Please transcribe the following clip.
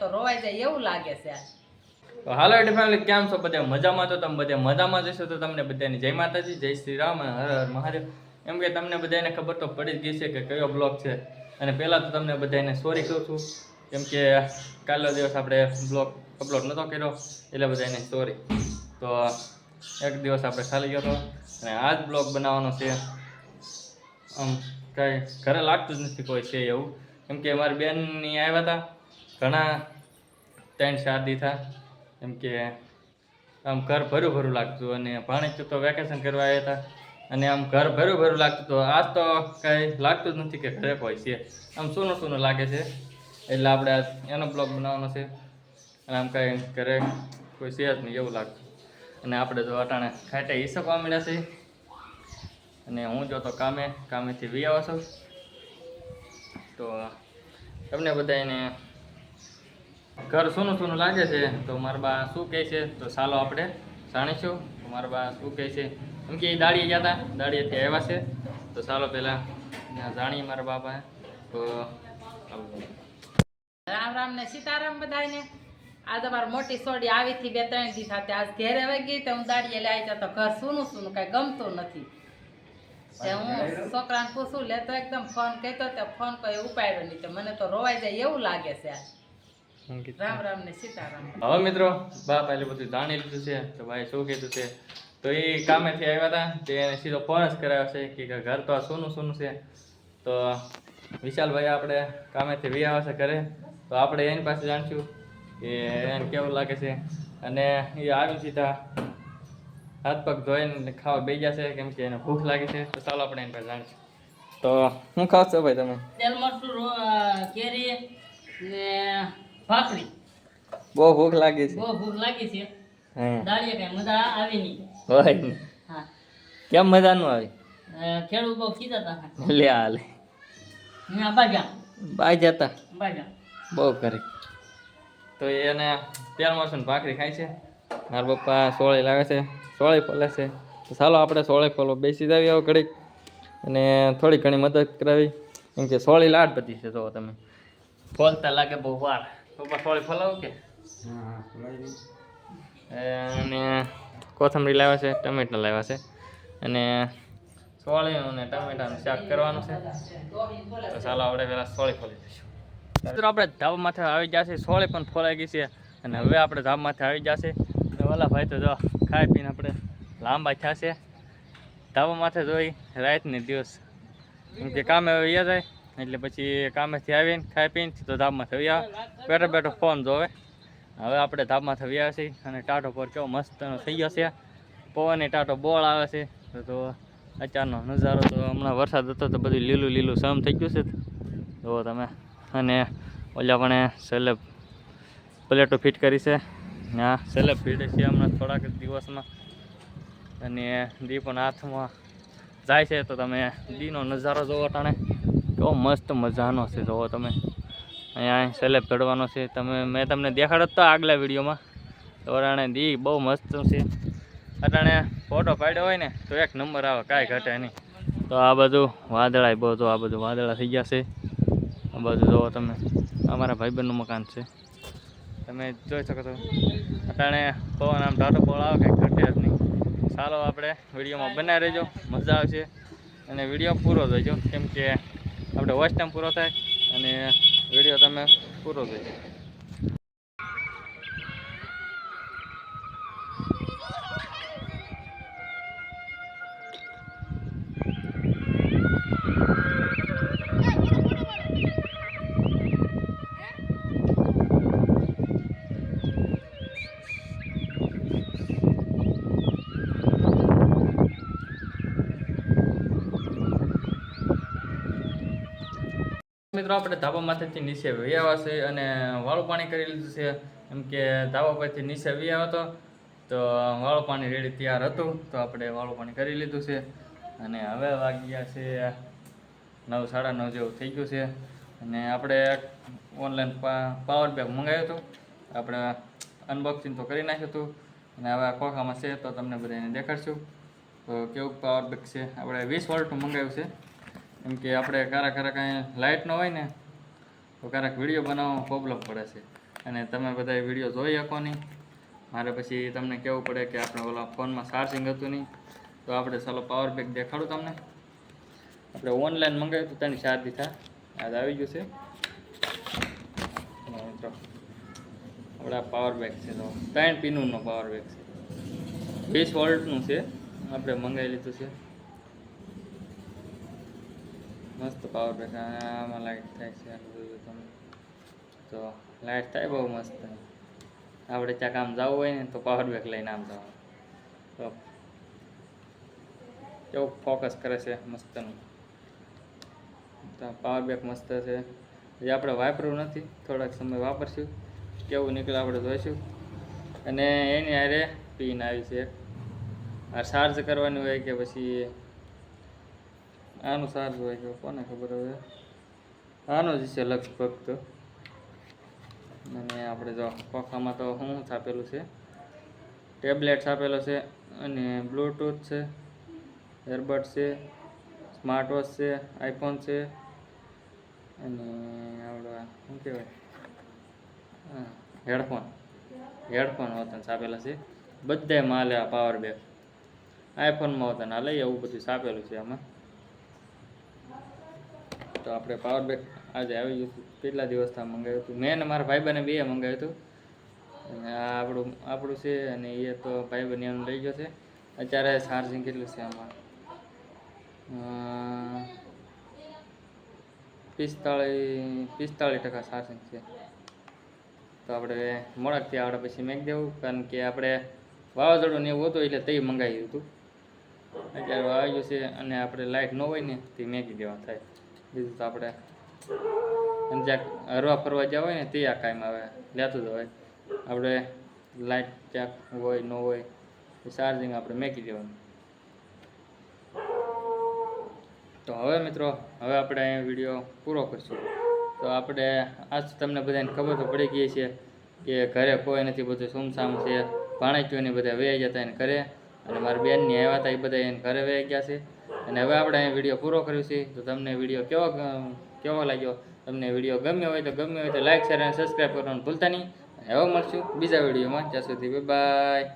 તો રોવાઈ જાય એવું લાગે છે હાલો એટલે ફેમિલી કેમ છો બધા? મજામાં તો તમે બધા? મજામાં જશો તો તમને બધાની જય માતાજી, જય શ્રી રામ અને હર હર મહાદેવ. એમ કે તમને બધાને ખબર તો પડી જ ગઈ છે કે કયો બ્લોગ છે. અને પહેલાં તો તમને બધાને સોરી કહું છું, કેમ કે કાલનો દિવસ આપણે બ્લોગ અપલોડ નહોતો કર્યો, એટલે બધાને સોરી તો એક દિવસ આપણે ખાલી ગયો હતો અને આ જ બ્લોગ બનાવવાનો છે. આમ કાંઈ ઘરે લાગતું જ નથી કોઈ છે એવું. કેમ કે મારી બેનની આવ્યા હતા ઘણા ત્રણ, ચાર દી થા. એમ કે આમ ઘર ભરું ભરું લાગતું અને ભાણેજ તો વેકેશન કરવા આવ્યા હતા અને આમ ઘર ભર્યું ભરું લાગતું તો આજ તો કાંઈ લાગતું જ નથી કે ઘરે કોઈ છે. આમ સૂનું સૂનું લાગે છે. એટલે આપણે આજ એનો બ્લોગ બનાવવાનો છે. અને આમ કાંઈ ઘરે કોઈ છે જ નહીં એવું લાગતું. અને આપણે તો અટાણે ખાટે હિસકવા મળ્યા છે. અને હું જો તો કામે કામેથી વી આવો છું. તો તમને બધાને ઘર સોનું સોનું લાગે છે. તો મારા બા શું કહે છે? તો ચાલો આપણે જાણીશું તો મારા બા શું કહે છે? એમ કે એ દાડીએ ગયા હતા દાડીએથી આવ્યા છે. તો ચાલો પહેલાં જાણીએ મારા બાપા તો રામ રામ ને સીતારામ બધાને આ તમારી મોટી સોડી આવી થી બે ત્રણ દી સાથે. આજ ઘેરે આવી ગઈ તો હું દાડીએ લઈ આવી તો ઘર સૂનું સૂનું કઈ ગમતું નથી. હું છોકરાને પૂછું, લે તો એકદમ ફોન કહેતો ફોન કોઈ ઉપાડ્યો નહીં તો મને તો રોવાઈ જાય એવું લાગે છે આ. રામ રામ ને સીતારામ. હવે મિત્રો બાપ એટલે બધું જાણી લીધું છે તો ભાઈ શું કીધું છે? તો એ કામેથી આવ્યા હતા તે એને સીધો ફોન જ કરાવ્યો છે કે કે ઘર તો આ સોનું સોનું છે. તો વિશાલભાઈ આપણે કામેથી વી આવે છે ઘરે. તો આપણે એની પાસે જાણશું કે એને કેવું લાગે છે. અને એ આવી સીધા હાથ પગ ધોઈને ખાવા બે ગયા છે કેમ કે એને ભૂખ લાગે છે. તો ચાલો આપણે એની પાસે જાણીશું. તો શું ખાવ છો ભાઈ તમે? તેલ મરચું કેરી ને ભાખરી. બહુ ભૂખ લાગી છે. બહુ ભૂખ લાગી છે. હા. કઈ મજા આવી નહીં. હોય હા. કેમ મજા નું આવી ખેડૂત બહુ કીધા હતા લે હાલે અહીંયા બાજા. બાય જતા. બાજા. બહુ કરી. તો એને તેલ મરસું ભાખરી ખાય છે. મારા પપ્પા સોળી લાવે છે. સોળે ફોલે છે. તો ચાલો આપણે સોળે ફોલો બેસી જાવી આવો ઘડીક. અને થોડી ઘણી મદદ કરાવી. કેમ કે સોળી લાડ બધી છે જો તમે. ફોલતા લાગે બહુ વાર. પપ્પા સોળી ફલાવું કે? અને કોથમરી લાવ્યા છે ટમેટા લાવ્યા છે. અને સોળીનું અને ટમેટાનું શાક કરવાનું છે. તો ચાલો આપણે પેલા સોળી ફોલી દઈશું મિત્રો આપણે ધાબા માથે આવી જશે સોળે પણ ફોલાઈ ગઈ છે. અને હવે આપણે ધાબા માથે આવી જશે અને ઓલા ભાઈ તો જો ખાઈ પીને આપણે લાંબા થશે ધાબા માથે જોઈ રાતને દિવસ. કેમ કે કામે વયા જાય એટલે પછી કામેથી આવીને ખાઈ પીને તો ધાબમાં થઈ આવ્યા બેઠો બેઠો ફોન જોવે. હવે આપણે ધાબમાં થઈ આવ્યા છીએ અને ટાટો પર કેવો મસ્તનો થઈ ગયો છે. પવન ટાટો બોળ આવે છે. તો અત્યારનો નજારો તો હમણાં વરસાદ હતો તો બધું લીલું લીલું સમ થઈ ગયું છે. જુઓ તમે. અને ઓલા પણ સેલેબ પ્લેટો ફિટ કરી છે. ને સેલેબ ફિટ છે હમણાં થોડાક દિવસમાં. અને દી પણ હાથમાં જાય છે. તો તમે દીનો નજારો જોવો ટાણે. કેવો મસ્ત મજાનો છે. જુઓ તમે. અહીંયા સેલેબ ચડવાનો છે. તમે, મેં તમને દેખાડ્યો તો આગલા વિડીયોમાં. તો અટાણે દી બહુ મસ્ત છે. અટાણે ફોટો પાડ્યો હોય ને, તો એક નંબર આવે, કાંઈ ઘટે નહીં. તો આ બધું વાદળાય બહુ તો આ બધું વાદળા થઈ ગયા છે. આ બધું જુઓ તમે. અમારા ભાઈબંધનું મકાન છે. તમે જોઈ શકો છો. અટાણે પવન આમ ટાટો પોળ આવે કંઈક ઘટે જ નહીં. ચાલો આપણે વિડીયોમાં બનાવી રહેજો. મજા આવશે. અને વીડિયો પૂરો જોઈજો કેમ કે આપણે વોચ ટાઈમ પૂરો થાય અને વીડિયો તમે પૂરો જોઈજો મિત્રો, આપણે ધાબા માથેથી નીચે વી આવ્યા છે અને વાળું પાણી કરી લીધું છે. એમ કે ધાબા પરથી નીચે વી આવ્યો હતો તો વાળું પાણી રેડી તૈયાર હતું. તો આપણે વાળું પાણી કરી લીધું છે. અને હવે વાગી ગયા છે નવ, સાડા નવ જેવું થઈ ગયું છે. અને આપણે ઓનલાઈન પાવર બેગ મંગાવ્યું હતું. આપણે અનબોક્સિંગ તો કરી નાખ્યું હતું. અને હવે આ ખોખામાં છે તો તમને બધાને દેખાડશું. તો કેવું પાવર બેગ છે? આપણે વીસ વોલ્ટનું મંગાવ્યું છે. કેમ કે આપણે ક્યારેક ક્યારેક કાંઈ લાઇટ ન હોય ને, તો ક્યારેક વીડિયો બનાવવામાં પ્રોબ્લેમ પડે છે. અને તમે બધા વીડિયો જોઈ શકો નહીં. મારે પછી તમને કહેવું પડે કે આપણે ઓલા ફોનમાં ચાર્જિંગ હતું નહીં, તો આપણે ચાલો પાવર બેક દેખાડું તમને. આપણે ઓનલાઈન મંગાવ્યું હતું ત્રણ ચાર દીધા. આજ આવી ગયું છે. આપણે પાવર બેક છે તો ત્રણ પીનુનો પાવર બેક છે. વીસ વોલ્ટનું છે, આપણે મંગાવી લીધું છે. મસ્ત પાવર બેંક આમાં લાઈટ થાય છે તમે તો લાઇટ થાય બહુ મસ્ત. આપણે ત્યાં કામ જવું હોય ને તો પાવર બેંક લઈને આમ જવાનું. તો કેવું ફોકસ કરે છે મસ્તનું. તો પાવર બેંક મસ્ત છે. જે આપણે વાપરવું નથી, થોડાક સમય વાપરશું. કેવું નીકળે આપણે જોઈશું. અને એની હારે પીન આવી છે. આ ચાર્જ કરવાની હોય કે પછી આનું સારું હોય છે, કોને ખબર હવે? આનો જ છે લગભગ તો અને આપણે જો ખોખામાં તો શું છાપેલું છે? ટેબ્લેટ છાપેલો છે અને બ્લૂટૂથ છે એરબડ છે, સ્માર્ટ વોચ છે, આઈફોન છે, અને આપણે શું કહેવાય? હેડફોન. હેડફોન હોતા છાપેલા છે. બધે માલે આ પાવર બેગ આઈફોનમાં હોતા આ લઈ એવું બધું છાપેલું છે આમાં. તો આપણે પાવર બેક આજે આવી ગયું હતું. કેટલા દિવસથી મંગાવ્યું હતું? મેં અને મારા ભાઈબંધને બે મંગાવ્યું હતું. અને આ આપણું આપણું છે અને એ તો ભાઈબંધ એનું લઈ ગયો છે. અત્યારે ચાર્જિંગ કેટલું છે આમાં? પિસ્તાળીસ પિસ્તાળીસ ટકા ચાર્જિંગ છે. તો આપણે મોડાકથી આવડે પછી મેક દેવું. કારણ કે આપણે વાવાઝોડું ને એવું હતું એટલે તે મંગાવ્યું હતું. અત્યારે વાવાઝોડું છે અને આપણે લાઇટ ન હોય ને તે મેગી દેવા થાય. બીજું તો આપણે જ્યાં હરવા ફરવા જવા હોય ને તે આ કાયમ આવે. લેતું જ હોય. આપણે લાઇટ ક્યાંક હોય, ન હોય ચાર્જિંગ આપણે મેકી દેવાનું. તો હવે મિત્રો, હવે આપણે વીડિયો પૂરો કરીશું. તો આપણે આજ તમને બધાને ખબર તો પડી ગઈ છે કે ઘરે કોઈ નથી, બધું સુમસામ છે. ભાણેજોને બધા વહી જતા એને ઘરે. અને મારા બેનની આવ્યા હતા એ બધા એને ઘરે વહી ગયા છે. અને હવે આપણે અહીંયા વીડિયો પૂરો કર્યો છે. તો તમને વીડિયો કેવો કેવો લાગ્યો? તમને વીડિયો ગમ્યો હોય તો ગમ્યો હોય તો લાઈક શેર અને સબસ્ક્રાઈબ કરવાનું ભૂલતા નહીં. હવે મળશું બીજા વિડીયોમાં. ત્યાં સુધી બાય